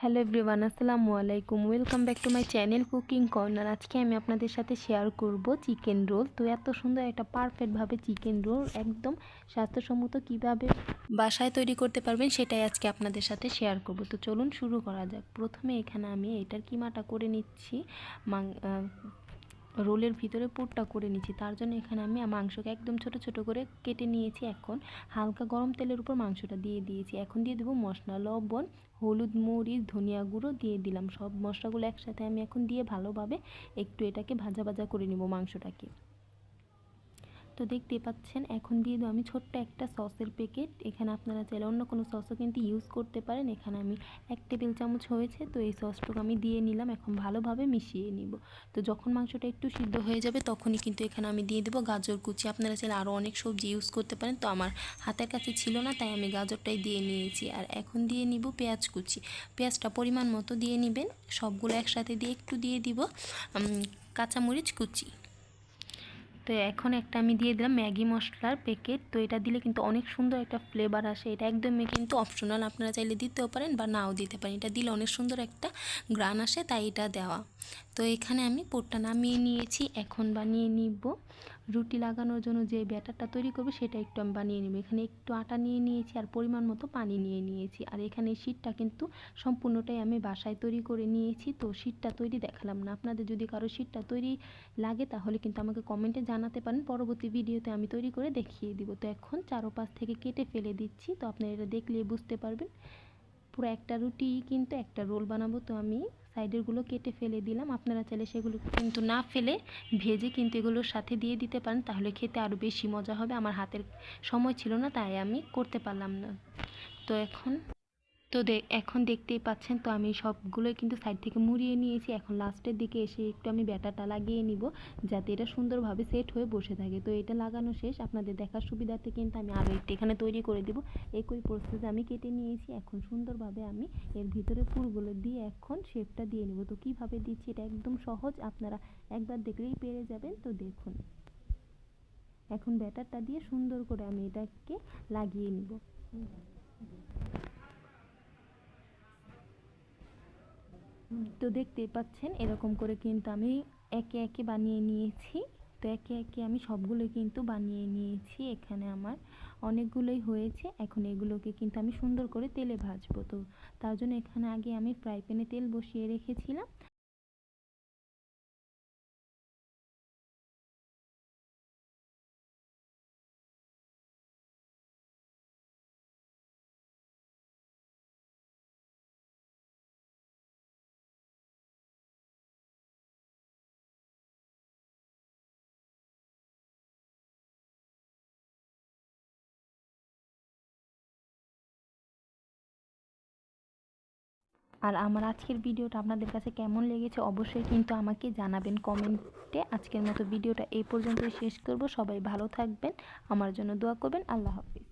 Hello everyone, আসসালামু আলাইকুম। Welcome back to my channel cooking corner আজকে আমি আপনাদের সাথে শেয়ার করব চিকেন রোল তো এত সুন্দর একটা পারফেক্টভাবে চিকেন রোল একদম স্বাস্থ্যসম্মত কীভাবে বাসায় তৈরি করতে পারবেন সেটাই আজকে আপনাদের সাথে শেয়ার করব। তো চলুন শুরু করা যাক। প্রথমে এখানে আমি এটার কিমাটা করে নিচ্ছি। রোলের ভিতরে পুরটা করে নিচ্ছি। তার জন্য এখানে আমি মাংসকে একদম ছোট ছোট করে কেটে নিয়েছি এখন। হালকা গরম তেলের উপর মাংসটা দিয়ে দিয়েছি। এখন দিয়ে দেবো মশলা, লবণ, হলুদ, মরিচ, ধনিয়া গুঁড়ো দিয়ে দিলাম। সব মশলাগুলো একসাথে আমি এখন দিয়ে ভালোভাবে একটু এটাকে ভাজা ভাজা করে নেব মাংসটাকে। তো দেখতে পাচ্ছেন, এখন দিয়ে দেবো আমি ছোট্ট একটা সসের প্যাকেট এখানে আপনারা চাইলে অন্য কোনো সসও কিন্তু ইউজ করতে পারেন। এখানে আমি এক টেবিল চামচ হয়েছে, তো এই সসটুকু আমি দিয়ে নিলাম, এখন ভালোভাবে মিশিয়ে নিব। তো যখন মাংসটা একটু সিদ্ধ হয়ে যাবে, তখনই কিন্তু এখানে আমি দিয়ে দেবো গাজর কুচি। আপনারা চাইলে আরও অনেক সবজি ইউজ করতে পারেন, তো আমার হাতের কাছে ছিল না, তাই আমি গাজরটাই দিয়ে নিয়েছি। আর এখন দিয়ে নিব পেঁয়াজ কুচি। পেঁয়াজটা পরিমাণ মতো দিয়ে নেবেন, সবগুলো একসাথে দিয়ে একটু দিয়ে দিব কাঁচামরিচ কুচি। তো এখন একটা আমি দিয়ে দিলাম ম্যাগি মশলার প্যাকেট তো এটা দিলে কিন্তু অনেক সুন্দর একটা ফ্লেভার আসে। এটা একদমই কিন্তু অপশনাল আপনারা চাইলে দিতেও পারেন বা নাও দিতে পারেন। এটা দিলে অনেক সুন্দর একটা গ্রান আসে, তাই এটা দেওয়া। তো এখানে আমি পোটটা নামিয়ে নিয়েছি। এখন বানিয়ে নিব। রুটি লাগানোর জন্য যে ব্যাটারটা তৈরি করব সেটা একটু আমি বানিয়ে নেব। এখানে একটু আটা নিয়ে নিয়েছি আর পরিমাণ মতো পানি নিয়ে নিয়েছি। আর এখানে শীতটা কিন্তু সম্পূর্ণটাই আমি বাসায় তৈরি করে নিয়েছি। তো শীতটা তৈরি দেখালাম না। আপনাদের যদি কারও শীতটা তৈরি লাগে তাহলে কিন্তু আমাকে কমেন্টে জানাতে পারেন। পরবর্তী ভিডিওতে আমি তৈরি করে দেখিয়ে দিব। তো এখন চারোপাশ থেকে কেটে ফেলে দিচ্ছি। তো আপনারা এটা দেখলে বুঝতে পারবেন। পুরো একটা রুটি কিন্তু একটা রোল বানাবো তো আমি। সাইডেরগুলো কেটে ফেলে দিলাম। আপনারা চাইলে সেগুলো কিন্তু না ফেলে ভেজে কিন্তু এগুলোর সাথে দিয়ে দিতে পারেন, তাহলে খেতে আরও বেশি মজা হবে। আমার হাতের সময় ছিল না, তাই আমি করতে পারলাম না। তো এখন তো এখন দেখতেই পাচ্ছেন, তো আমি সবগুলোই কিন্তু সাইড থেকে মুড়িয়ে নিয়েছি। এখন লাস্টের দিকে এসে একটু আমি ব্যাটারটা লাগিয়ে নিব, যাতে এটা সুন্দরভাবে সেট হয়ে বসে থাকে। তো এটা লাগানো শেষ। আপনাদের দেখার সুবিধার্থে কিন্তু আমি আরও একটু এখানে তৈরি করে দিব। একই প্রসেসে আমি কেটে নিয়েছি। এখন সুন্দরভাবে আমি এর ভিতরে ফুলগুলো দিয়ে এখন শেপটা দিয়ে নেব। তো কীভাবে দিচ্ছি এটা একদম সহজ, আপনারা একবার দেখলেই পেরে যাবেন। তো দেখুন, এখন ব্যাটারটা দিয়ে সুন্দর করে আমি এটাকে লাগিয়ে নিব। তো দেখতেই পাচ্ছেন, এরকম করে কিন্তু আমি একে একে বানিয়ে নিয়েছি। তো একে একে আমি সবগুলো কিন্তু বানিয়ে নিয়েছি এখানে আমার। অনেকগুলোই হয়েছে, এখন এগুলোকে কিন্তু আমি সুন্দর করে তেলে ভাজবো। তো তার জন্য এখানে আগে আমি ফ্রাই প্যানে তেল বসিয়ে রেখেছিলাম। আর আমার আজকের ভিডিওটা আপনাদের কাছে কেমন লেগেছে অবশ্যই কিন্তু আমাকে জানাবেন কমেন্টে। আজকের মতো ভিডিওটা এই পর্যন্তই শেষ করব। সবাই ভালো থাকবেন। আমার জন্য দোয়া করবেন। আল্লাহ হাফিজ।